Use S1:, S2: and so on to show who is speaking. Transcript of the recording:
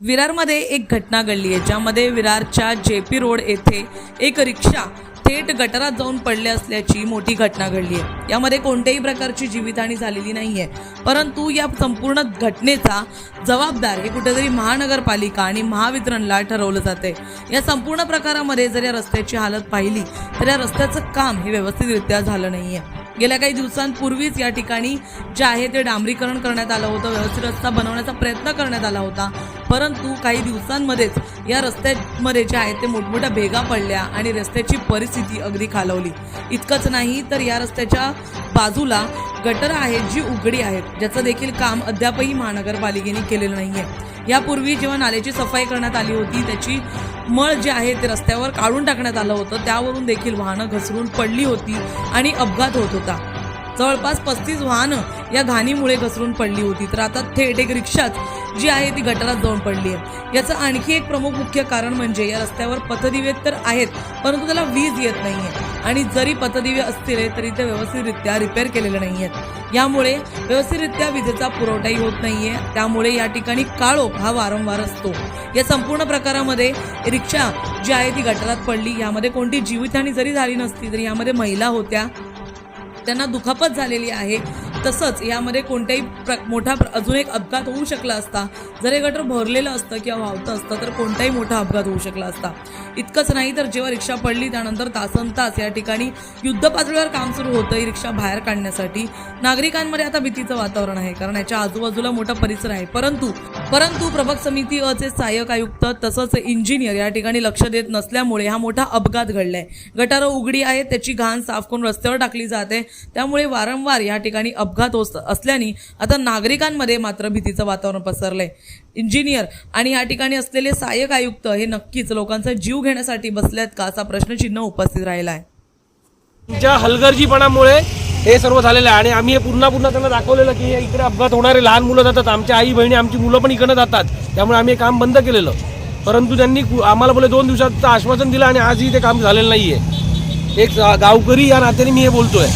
S1: विरारमध्ये एक घटना घडली आहे ज्यामध्ये विरारच्या जे पी रोड येथे एक रिक्षा थेट गटारात जाऊन पडले असल्याची मोठी घटना घडली आहे. यामध्ये कोणत्याही प्रकारची जीवितहानी झालेली नाही आहे. परंतु या संपूर्ण घटनेचा जबाबदार हे कुठेतरी महानगरपालिका आणि महावितरणला ठरवलं जाते या संपूर्ण प्रकारामध्ये जर या रस्त्याची हालत पाहिली तर या रस्त्याचं काम हे व्यवस्थितरित्या झालं नाही आहे गेल्या काही दिवसांपूर्वीच या ठिकाणी जे आहे ते डांबरीकरण करण्यात आलं होतं व्यवस्थित रस्ता बनवण्याचा प्रयत्न करण्यात आला होता. परंतु काही दिवसांमध्येच या रस्त्यामध्ये जे आहे ते मोठमोठ्या भेगा पडल्या आणि रस्त्याची परिस्थिती अगदी खालवली. इतकंच नाही तर या रस्त्याच्या बाजूला गटर आहेत जी उघडी आहेत ज्याचं देखील काम अद्यापही महानगरपालिकेने केलेलं नाही आहे यापूर्वी जेव्हा नाल्याची सफाई करण्यात आली होती त्याची मळ जे आहे ते रस्त्यावर काढून टाकण्यात आलं होतं. त्यावरून देखील वाहनं घसरून पडली होती आणि अपघात होत होता. जवळपास पस्तीस वाहनं या घाणीमुळे घसरून पडली होती. तर आता थेट एक रिक्षाच जी आहे ती गटारात जाऊन पडली आहे याचं आणखी एक प्रमुख मुख्य कारण म्हणजे या रस्त्यावर पथदिवे तर आहेत परंतु त्याला वीज येत नाही आहे आणि जरी पथदिवे असतील तरी ते व्यवस्थितरित्या रिपेअर केलेले नाही आहेत यामुळे व्यवस्थितरित्या विजेचा पुरवठाही होत नाहीये. त्यामुळे या ठिकाणी काळोख हा वारंवार असतो. या संपूर्ण प्रकारामध्ये रिक्षा जी आहे ती गटारात पडली. यामध्ये कोणती जीवितहानी जरी झाली नसती तरी यामध्ये महिला होत्या. त्यांना दुखापत झालेली आहे. तसंच यामध्ये कोणत्याही प्र मोठा प्र- अजून एक अपघात होऊ शकला असता जर हे गटर भरलेलं असतं किंवा वाहतं असतं तर कोणताही मोठा अपघात होऊ शकला असता. इतकंच नाही तर जेव्हा रिक्षा पडली त्यानंतर तासन तास या ठिकाणी युद्ध पातळीवर काम सुरू होतं ही रिक्षा बाहेर काढण्यासाठी. नागरिकांमध्ये आता भीतीचं वातावरण आहे कारण याच्या आजूबाजूला मोठा परिसर आहे. परंतु परंतु प्रभाग समिती अचे सहाय्यक आयुक्त तसंच इंजिनियर या ठिकाणी लक्ष देत नसल्यामुळे हा मोठा अपघात घडलाय. गटारं उघडी आहेत त्याची घाण साफ करून रस्त्यावर टाकली जाते. त्यामुळे वारंवार या ठिकाणी अपघात होत असल्याने आता नागरिकांमध्ये मात्र भीतीचं वातावरण पसरलंय. इंजिनियर आणि या ठिकाणी असलेले सहाय्यक आयुक्त हे नक्कीच लोकांचा जीव घेण्यासाठी बसल्यात का असा प्रश्नचिन्ह उपस्थित राहिला आहे
S2: तुमच्या हलगर्जीपणामुळे हे सर्व झालेलं आहे. आणि आम्ही हे पुन्हा पुन्हा त्यांना दाखवलेलं की हे इकडे अपघात होणारे लहान मुलं जातात आमच्या आई बहिणी आमची मुलं पण इकडं जातात. त्यामुळे आम्ही हे काम बंद केलेलं. परंतु त्यांनी आम्हाला बोले दोन दिवसाचं आश्वासन दिलं आणि आजही ते काम झालेलं नाही आहे एक गावकरी या नात्याने मी हे बोलतोय.